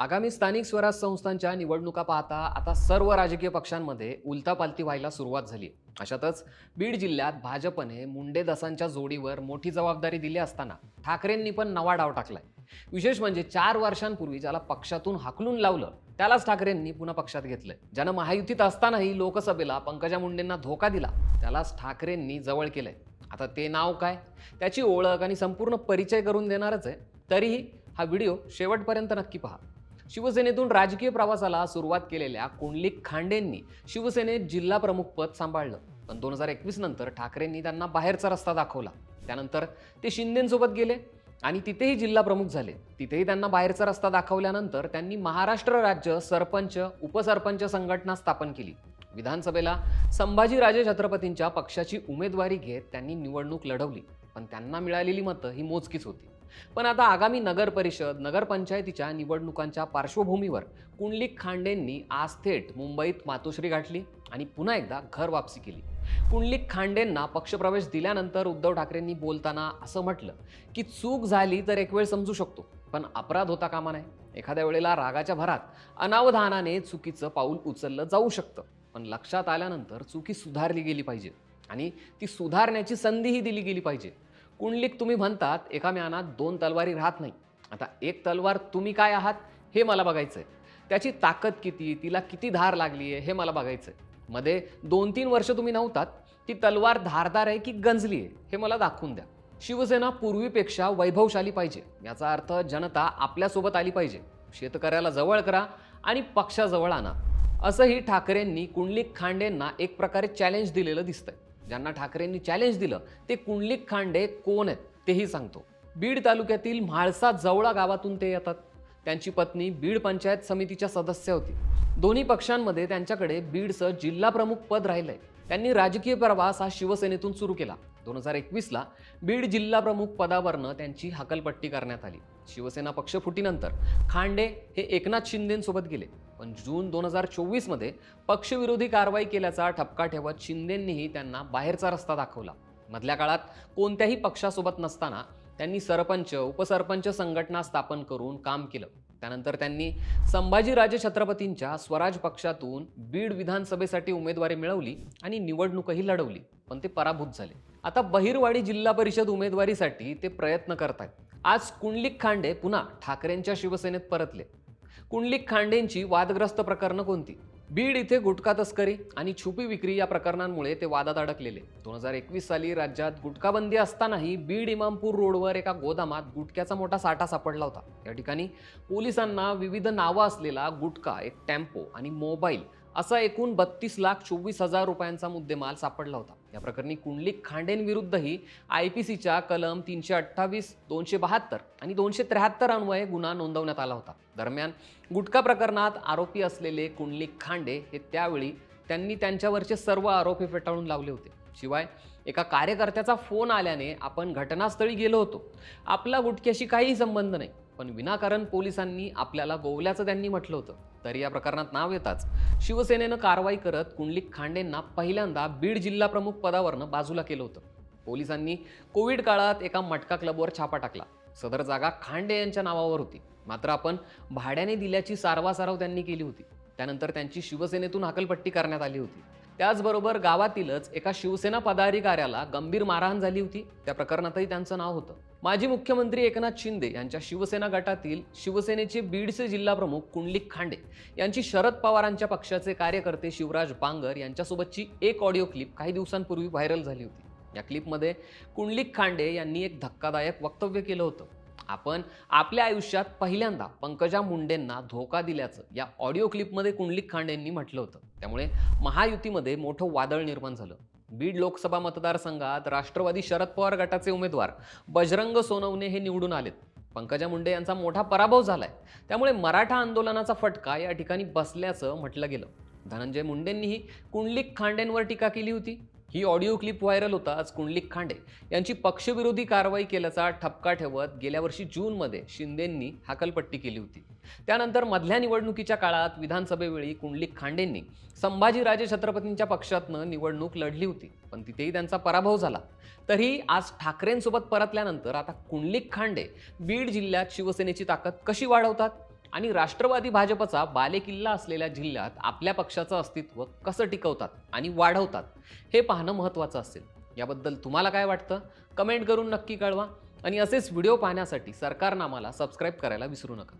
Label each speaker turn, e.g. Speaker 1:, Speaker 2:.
Speaker 1: आगामी स्थानिक स्वराज संस्थांच्या निवडणुका पाहता आता सर्व राजकीय पक्षांमध्ये उलतापालती व्हायला सुरुवात झाली. अशातच बीड जिल्ह्यात भाजपने मुंडे दसांच्या जोडीवर मोठी जबाबदारी दिली असताना ठाकरेंनी पण नवा डाव टाकलाय. विशेष म्हणजे चार वर्षांपूर्वी ज्याला पक्षातून हाकलून लावलं त्यालाच ठाकरेंनी पुन्हा पक्षात घेतलंय. ज्यानं महायुतीत असतानाही लोकसभेला पंकजा मुंडेंना धोका दिला त्यालाच ठाकरेंनी जवळ केलंय. आता ते नाव काय? त्याची ओळख आणि संपूर्ण परिचय करून देणारच आहे. तरीही हा व्हिडिओ शेवटपर्यंत नक्की पहा. शिवसेनेतून राजकीय प्रवासाला सुरुवात केलेल्या कुंडलिक खांडेंनी शिवसेनेत जिल्हा प्रमुख पद सांभाळलं. पण दोन हजार एकवीस नंतर ठाकरेंनी त्यांना बाहेरचा रस्ता दाखवला. त्यानंतर ते शिंदेंसोबत गेले आणि तिथेही जिल्हा प्रमुख झाले. तिथेही त्यांना बाहेरचा रस्ता दाखवल्यानंतर त्यांनी महाराष्ट्र राज्य सरपंच उपसरपंच संघटना स्थापन केली. विधानसभेला संभाजीराजे छत्रपतींच्या पक्षाची उमेदवारी घेत त्यांनी निवडणूक लढवली. पण त्यांना मिळालेली मतं ही मोजकीच होती. पण आता आगामी नगर परिषद नगरपंचायतीच्या निवडणुकांच्या पार्श्वभूमीवर कुंडलिक खांडेंनी आज थेट मुंबईत मातोश्री गाठली आणि पुन्हा एकदा घर वापसी केली. कुंडलिक खांडेंना पक्षप्रवेश दिल्यानंतर उद्धव ठाकरेंनी बोलताना असं म्हटलं की चूक झाली तर एक वेळ समजू शकतो पण अपराध होता कामा नये. एखाद्या वेळेला रागाच्या भरात अनावधानाने चुकीचं पाऊल उचललं जाऊ शकतं पण लक्षात आल्यानंतर चुकी सुधारली गेली पाहिजे आणि ती सुधारण्याची संधीही दिली गेली पाहिजे. कुंडलिक तुम्ही म्हणतात एका म्यानात दोन तलवारी राहत नाही. आता एक तलवार तुम्ही काय आहात हे मला बघायचं आहे त्याची ताकद किती तिला किती धार लागली आहे हे मला बघायचं आहे मध्ये दोन तीन वर्ष तुम्ही नव्हतात ती तलवार धारदार आहे की गंजली आहे हे मला दाखवून द्या. शिवसेना पूर्वीपेक्षा वैभवशाली पाहिजे याचा अर्थ जनता आपल्यासोबत आली पाहिजे. शेतकऱ्याला जवळ करा आणि पक्षाजवळ आणा. असंही ठाकरेंनी कुंडलिक खांडेंना एक प्रकारे चॅलेंज दिलेलं दिसतंय. ज्यांना ठाकरेंनी चॅलेंज दिलं ते कुंडलिक खांडे कोण आहेत तेही सांगतो. बीड तालुक्यातील म्हाळसा जवळा गावातून ते येतात. त्यांची पत्नी बीड पंचायत समितीच्या सदस्य होती. दोन्ही पक्षांमध्ये त्यांच्याकडे बीडचं जिल्हा प्रमुख पद राहिलंय. त्यांनी राजकीय प्रवास हा शिवसेनेतून सुरू केला. दोन हजार एकवीसला बीड जिल्हा प्रमुख पदावरनं त्यांची हकलपट्टी करण्यात आली. शिवसेना पक्षफुटीनंतर खांडे हे एकनाथ शिंदेंसोबत गेले. पण जून दोन हजार चोवीसमध्ये पक्षविरोधी कारवाई केल्याचा ठपका ठेवत शिंदेंनीही त्यांना बाहेरचा रस्ता दाखवला. मधल्या काळात कोणत्याही पक्षासोबत नसताना त्यांनी सरपंच उपसरपंच संघटना स्थापन करून काम केलं. त्यानंतर त्यांनी संभाजीराजे छत्रपतींच्या स्वराज पक्षातून बीड विधानसभेसाठी उमेदवारी मिळवली आणि निवडणूकही लढवली पण ते पराभूत झाले. आता बहिरवाडी जिल्हा परिषद उमेदवारीसाठी ते प्रयत्न करत आहेत आज कुंडलिक खांडे पुन्हा ठाकरेंच्या शिवसेनेत परतले. कुंडलिक खांडेंची वादग्रस्त प्रकरणं कोणती? बीड इथे गुटखा तस्करी आणि छुपी विक्री या प्रकरणांमुळे ते वादात अडकलेले. दोन हजार एकवीस साली राज्यात गुटखाबंदी असतानाही बीड इमामपूर रोडवर एका गोदामात गुटख्याचा मोठा साठा सापडला होता. या ठिकाणी पोलिसांना विविध नावं असलेला गुटखा एक टेम्पो आणि मोबाईल असा एकूण बत्तीस लाख चोवीस हजार रुपयांचा मुद्देमाल सापडला होता. या प्रकरणी कुंडलिक खांडेंविरुद्धही आय पी सीच्या कलम तीनशे अठ्ठावीस दोनशे बहात्तर आणि दोनशे त्र्याहत्तर अन्वये गुन्हा नोंदवण्यात आला होता. दरम्यान गुटखा प्रकरणात आरोपी असलेले कुंडलिक खांडे हे त्यावेळी त्यांनी त्यांच्यावरचे सर्व आरोपी फेटाळून लावले होते. शिवाय एका कार्यकर्त्याचा फोन आल्याने आपण घटनास्थळी गेलो होतो. आपला गुटख्याशी काहीही संबंध नाही. पण विनाकारण पोलिसांनी आपल्याला गोवल्याचं त्यांनी म्हटलं होतं. तरी या प्रकरणात नाव येताच. शिवसेनेनं कारवाई करत कुंडलिक खांडेंना पहिल्यांदा बीड जिल्हा प्रमुख पदावरनं बाजूला केलं होतं. पोलिसांनी कोविड काळात एका मटका क्लबवर छापा टाकला. सदर जागा खांडे यांच्या नावावर होती. मात्र आपण भाड्याने दिल्याची सारवासारव त्यांनी केली होती. त्यानंतर त्यांची शिवसेनेतून हकलपट्टी करण्यात आली होती. त्याचबरोबर गावातीलच एका शिवसेना पदाधिकाऱ्याला गंभीर मारहाण झाली होती. त्या प्रकरणातही त्यांचं नाव होतं. माजी मुख्यमंत्री एकनाथ शिंदे यांच्या शिवसेना गटातील शिवसेनेचे बीडचे जिल्हाप्रमुख कुंडलिक खांडे यांची शरद पवारांच्या पक्षाचे कार्यकर्ते शिवराज बांगर यांच्यासोबतची एक ऑडिओ क्लिप काही दिवसांपूर्वी व्हायरल झाली होती. या क्लिपमध्ये कुंडलिक खांडे यांनी एक धक्कादायक वक्तव्य केलं होतं. आपण आपल्या आयुष्यात पहिल्यांदा पंकजा मुंडेंना धोका दिल्याचं या ऑडिओ क्लिपमध्ये कुंडलिक खांडेंनी म्हटलं होतं. त्यामुळे महायुतीमध्ये मोठं वादळ निर्माण झालं. बीड लोकसभा मतदारसंघात राष्ट्रवादी शरद पवार गटाचे उमेदवार बजरंग सोनवणे हे निवडून आलेत. पंकजा मुंडे यांचा मोठा पराभव झालाय. त्यामुळे मराठा आंदोलनाचा फटका या ठिकाणी बसल्याचं म्हटलं गेलं. धनंजय मुंडेंनीही कुंडलिक खांडेंवर टीका केली होती. ही ऑडिओ क्लिप व्हायरल होताच कुंडलिक खांडे. यांची पक्षविरोधी कारवाई केल्याचा ठपका ठेवत गेल्या वर्षी जूनमध्ये शिंदेंनी हाकलपट्टी केली होती. त्यानंतर मधल्या निवडणुकीच्या काळात विधानसभेवेळी कुंडलिक खांडेंनी संभाजीराजे छत्रपतींच्या पक्षातनं निवडणूक लढली होती पण तिथेही त्यांचा पराभव झाला. तरी आज ठाकरेंसोबत परतल्यानंतर आता कुंडलिक खांडे बीड जिल्ह्यात शिवसेनेची ताकद कशी वाढवतात? आणि राष्ट्रवादी भाजपचा बालेकिल्ला असलेल्या जिल्ह्यात आपल्या पक्षाचं अस्तित्व कसं टिकवतात आणि वाढवतात हे पाहणं महत्त्वाचं असेल. याबद्दल तुम्हाला काय वाटतं? कमेंट करून नक्की कळवा आणि असेच व्हिडिओ पाहण्यासाठी सरकारनामाला सबस्क्राईब करायला विसरू नका.